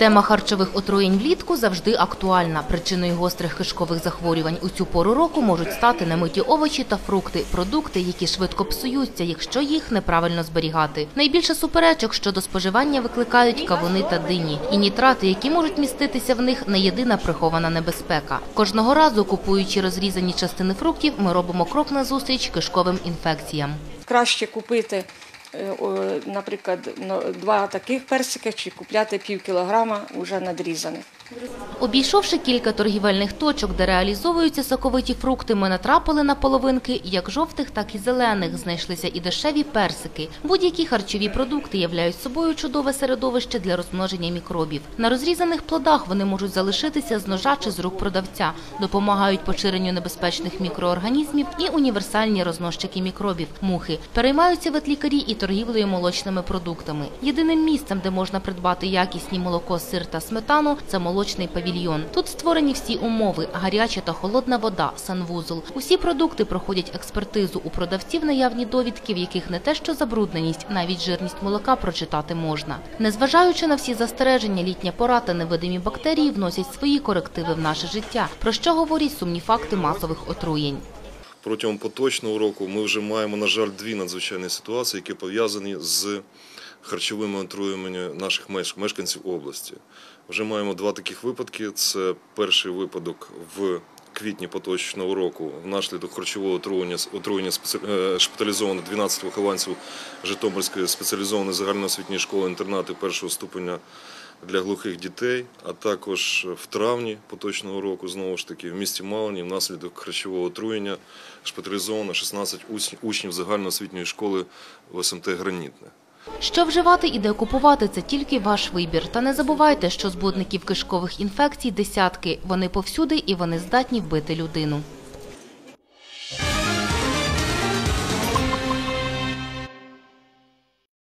Тема харчових отруєнь влітку завжди актуальна. Причиною гострих кишкових захворювань у цю пору року можуть стати немиті овочі та фрукти, продукти, які швидко псуються, якщо їх неправильно зберігати. Найбільше суперечок щодо споживання викликають кавуни та дині. І нітрати, які можуть міститися в них, не єдина прихована небезпека. Кожного разу, купуючи розрізані частини фруктів, ми робимо крок назустріч кишковим інфекціям. Краще купити, наприклад, ну, два таких персика чи купляти пів кілограма вже надрізаних. Обійшовши кілька торгівельних точок, де реалізовуються соковиті фрукти, ми натрапили на половинки як жовтих, так і зелених. Знайшлися і дешеві персики. Будь-які харчові продукти являють собою чудове середовище для розмноження мікробів. На розрізаних плодах вони можуть залишитися з ножа чи з рук продавця, допомагають поширенню небезпечних мікроорганізмів і універсальні рознощики мікробів – мухи. Переймаються ветлікарі і торгівлею молочними продуктами. Єдиним місцем, де можна придбати якісні молоко, сир та сметану – це молочний павільйон. Тут створені всі умови – гаряча та холодна вода, санвузол. Усі продукти проходять експертизу. У продавців наявні довідки, в яких не те що забрудненість, навіть жирність молока прочитати можна. Незважаючи на всі застереження, літня пора та невидимі бактерії вносять свої корективи в наше життя, про що говорять сумні факти масових отруєнь. Протягом поточного року ми вже маємо, на жаль, дві надзвичайні ситуації, які пов'язані з харчовими отруєннями наших меш- мешканців області. Вже маємо два таких випадки. Це перший випадок в квітні поточного року внаслідок харчового отруєння, отруєння е, шпиталізовано 12 вихованців Житомирської спеціалізованої загальноосвітньої школи інтернату першого ступеня для глухих дітей, а також в травні поточного року, знову ж таки, в місті Малині внаслідок харчового отруєння шпиталізовано 16 учнів загальноосвітньої школи в СМТ Гранітне. Що вживати і де купувати – це тільки ваш вибір. Та не забувайте, що збудників кишкових інфекцій десятки. Вони повсюди і вони здатні вбити людину.